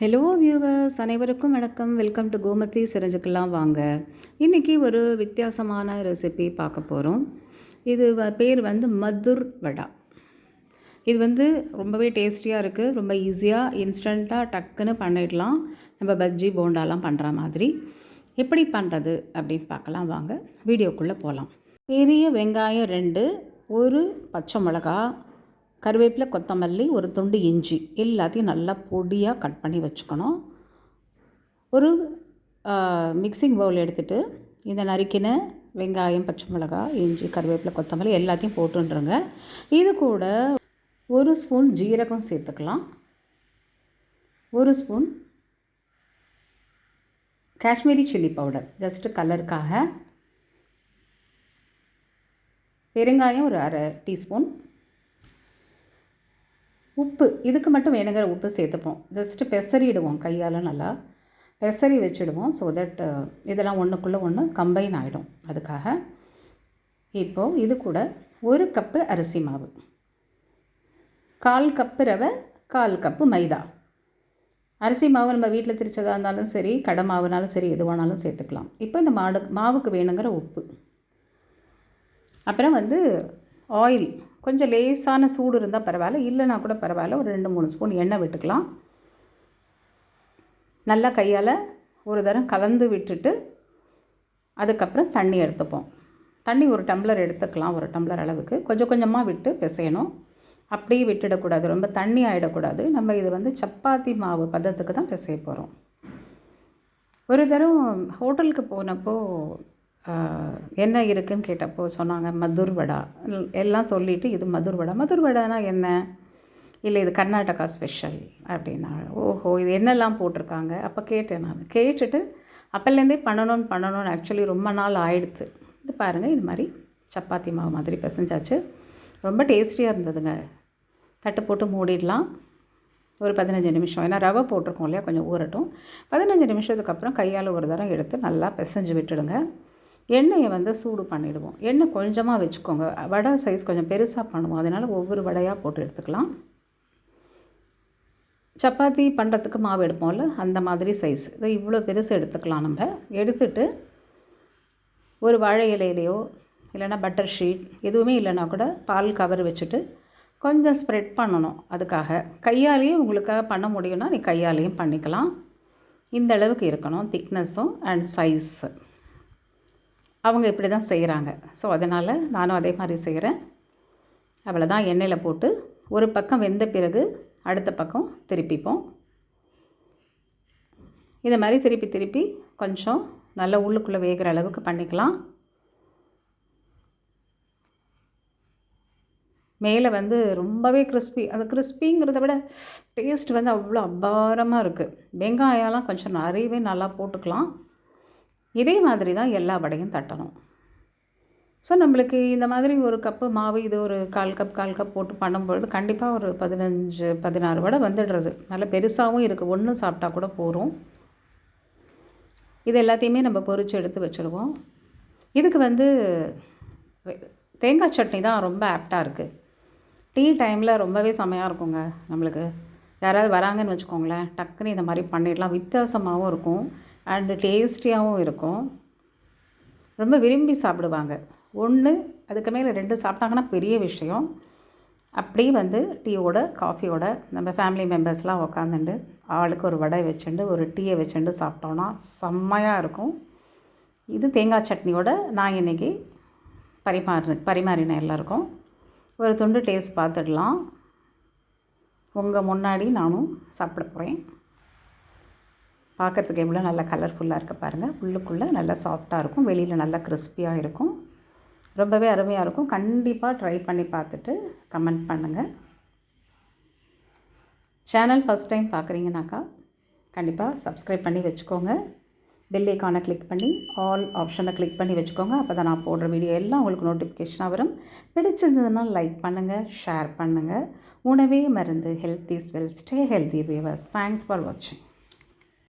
Hello viewers அனைவருக்கும் வணக்கம். Welcome to Gomathi சிரஞ்சுக்கெல்லாம் வாங்க. இன்றைக்கி ஒரு வித்தியாசமான ரெசிபி பார்க்க போகிறோம் இது வ- பேர் வந்து மதுர் வடா. இது வந்து ரொம்பவே டேஸ்டியாக இருக்குது ரொம்ப ஈஸியாக இன்ஸ்டண்ட்டாக டக்குன்னு பண்ணிடலாம். நம்ம பஜ்ஜி போண்டாலாம் பண்ணுற மாதிரி. எப்படி பண்ணுறது அப்படின்னு பார்க்கலாம் வாங்க. வீடியோக்குள்ளே போகலாம் பெரிய வெங்காயம் ரெண்டு ஒரு பச்சை மிளகா கருவேப்பிலை கொத்தமல்லி ஒரு துண்டு இஞ்சி எல்லாத்தையும் நல்லா பொடியாக கட் பண்ணி வச்சுக்கணும். ஒரு மிக்சிங் பவுல் எடுத்துகிட்டு இந்த நறுக்கின வெங்காயம் பச்சை மிளகா இஞ்சி கருவேப்பிலை கொத்தமல்லி எல்லாத்தையும் போட்டுன்றங்க. இது கூட ஒரு ஸ்பூன் ஜீரகம் சேர்த்துக்கலாம். ஒரு spoon Kashmiri chilli powder just கலருக்காக பெருங்காயம் ஒரு அரை டீஸ்பூன். உப்பு இதுக்கு மட்டும் வேணுங்கிற உப்பு சேர்த்துப்போம். ஜஸ்ட்டு பெசரிடுவோம் கையால் நல்லா. பெசரி வச்சுடுவோம். ஸோ தட் இதெல்லாம் ஒன்றுக்குள்ளே ஒன்று கம்பைன் ஆகிடும் அதுக்காக இப்போது இது கூட ஒரு கப்பு அரிசி மாவு. கால் கப்பு ரவை கால் கப்பு மைதா. அரிசி மாவு நம்ம வீட்டில் திரிச்சதாக இருந்தாலும் சரி கடை மாவுனாலும் சரி எதுவானாலும் சேர்த்துக்கலாம். இப்போ இந்த மாடு மாவுக்கு வேணுங்கிற உப்பு. அப்புறம் வந்து ஆயில் கொஞ்சம் லேசான சூடு இருந்தால் பரவாயில்ல இல்லைனா கூட பரவாயில்ல. ஒரு ரெண்டு மூணு ஸ்பூன் எண்ணெய் விட்டுக்கலாம். நல்லா கையால் ஒரு தரம் கலந்து விட்டுட்டு அதுக்கப்புறம் தண்ணி எடுத்துப்போம். தண்ணி ஒரு டம்ளர் எடுத்துக்கலாம் ஒரு டம்ளர் அளவுக்கு. கொஞ்சம் கொஞ்சமாக விட்டு பிசையணும். அப்படியே விட்டுடக்கூடாது ரொம்ப தண்ணி ஆகிடக்கூடாது நம்ம இது வந்து சப்பாத்தி மாவு பதத்துக்கு தான் பிசைய போகிறோம் ஒரு தரம் ஹோட்டலுக்கு போனப்போ என்ன இருக்குன்னு கேட்டப்போ சொன்னாங்க மதுர் வடா. எல்லாம் சொல்லிவிட்டு இது மதுர் வடா. மதுர் வடானா என்ன? இல்லை இது கர்நாடகா ஸ்பெஷல். அப்படின்னா ஓஹோ இது என்னெல்லாம் போட்டிருக்காங்க? அப்போ கேட்டேன் நான். கேட்டுட்டு அப்போலேருந்தே பண்ணணும்னு பண்ணணும்னு ஆக்சுவலி ரொம்ப நாள் ஆயிடுத்து. இது பாருங்கள் இது மாதிரி சப்பாத்தி மாவு மாதிரி பிசைஞ்சாச்சு. ரொம்ப டேஸ்டியாக இருந்ததுங்க. தட்டு போட்டு மூடிடலாம். ஒரு பதினஞ்சு நிமிஷம். ஏன்னா ரவை போட்டிருக்கோம் இல்லையா கொஞ்சம் ஊறட்டும். பதினஞ்சு நிமிஷத்துக்கு அப்புறம் கையால் ஒரு தரம் எடுத்து நல்லா பிசைஞ்சு விட்டுடுங்க. எண்ணெயை வந்து சூடு பண்ணிவிடுவோம் எண்ணெய் கொஞ்சமாக வச்சுக்கோங்க. வடை சைஸ் கொஞ்சம் பெருசாக பண்ணுவோம். அதனால் ஒவ்வொரு வடையாக போட்டு எடுத்துக்கலாம். சப்பாத்தி பண்ணுறதுக்கு மாவு எடுப்போம்ல? அந்த மாதிரி சைஸ் இதை இவ்வளோ பெருசு எடுத்துக்கலாம் நம்ம. எடுத்துட்டு ஒரு வாழை இலையிலையோ இல்லைன்னா பட்டர் ஷீட் எதுவுமே இல்லைன்னா கூட பால் கவர் வச்சுட்டு கொஞ்சம் ஸ்ப்ரெட் பண்ணணும் அதுக்காக. கையாலேயே உங்களுக்காக பண்ண முடியும்னா நீ கையாலேயும் பண்ணிக்கலாம். இந்த அளவுக்கு இருக்கணும் திக்னஸும் அண்ட் சைஸு அவங்க இப்படி தான் செய்கிறாங்க. ஸோ அதனால் நானும் அதே மாதிரி செய்கிறேன். அவ்வளோதான் எண்ணெயில் போட்டு ஒரு பக்கம் வெந்த பிறகு அடுத்த பக்கம் திருப்பிப்போம். இதை மாதிரி திருப்பி திருப்பி கொஞ்சம் நல்லா உள்ளுக்குள்ளே வேகிற அளவுக்கு பண்ணிக்கலாம். மேலே வந்து ரொம்பவே கிறிஸ்பி அந்த கிறிஸ்பிங்கிறத விட டேஸ்ட் வந்து அவ்வளோ அபாரமாக இருக்குது வெங்காயம்லாம் கொஞ்சம் நிறையவே நல்லா போட்டுக்கலாம். இதே மாதிரி தான் எல்லா வடையும் தட்டணும். ஸோ நம்மளுக்கு இந்த மாதிரி ஒரு கப்பு மாவு இது ஒரு கால் கப் கால் கப் போட்டு பண்ணும்பொழுது கண்டிப்பாக ஒரு பதினஞ்சு பதினாறு வடை வந்துடுறது. நல்ல பெருசாகவும் இருக்குது ஒன்று சாப்பிட்டா கூட போகிறோம் இது எல்லாத்தையுமே நம்ம பொறிச்சு எடுத்து வச்சுருவோம். இதுக்கு வந்து தேங்காய் சட்னி தான் ரொம்ப ஆப்டாக இருக்குது டீ டைமில் ரொம்பவே செமையாக இருக்குங்க நம்மளுக்கு. யாராவது வராங்கன்னு வச்சுக்கோங்களேன் டக்குன்னு இந்த மாதிரி பண்ணிடலாம். வித்தியாசமாகவும் இருக்கும். அண்டு டேஸ்டியாகவும் இருக்கும். ரொம்ப விரும்பி சாப்பிடுவாங்க. ஒன்று அதுக்கு மேலே ரெண்டு சாப்பிட்டாங்கன்னா பெரிய விஷயம். அப்படியே வந்து டீயோட காஃபியோட நம்ம ஃபேமிலி மெம்பர்ஸ்லாம் உக்காந்துண்டு ஆளுக்கு ஒரு வடை வச்சுண்டு ஒரு டீயை வச்சுண்டு சாப்பிட்டோன்னா செம்மையாக இருக்கும். இது தேங்காய் சட்னியோட நான் இன்றைக்கி பரிமாறு பரிமாறினேன் எல்லாருக்கும். ஒரு துண்டு டேஸ்ட் பார்த்துடலாம். உங்கள் முன்னாடி நானும் சாப்பிட போகிறேன் பார்க்குறதுக்கு எவ்வளோ நல்லா கலர்ஃபுல்லாக இருக்க பாருங்கள் உள்ளுக்குள்ளே நல்லா சாஃப்டாக இருக்கும். வெளியில் நல்லா கிறிஸ்பியாக இருக்கும். ரொம்பவே அருமையாக இருக்கும். கண்டிப்பாக ட்ரை பண்ணி பார்த்துட்டு கமெண்ட் பண்ணுங்கள் சேனல் ஃபஸ்ட் டைம் பார்க்குறீங்கனாக்கா கண்டிப்பாக சப்ஸ்கிரைப் பண்ணி வச்சுக்கோங்க. பெல் ஐக்கானை கிளிக் பண்ணி ஆல் ஆப்ஷனை கிளிக் பண்ணி வச்சுக்கோங்க. அப்போ தான் நான் போடுற வீடியோ எல்லாம் உங்களுக்கு நோட்டிஃபிகேஷனாக வரும். பிடிச்சிருந்ததுன்னா லைக் பண்ணுங்கள் ஷேர் பண்ணுங்கள் உணவே மருந்து health is wealth stay healthy viewers thanks for வாட்சிங்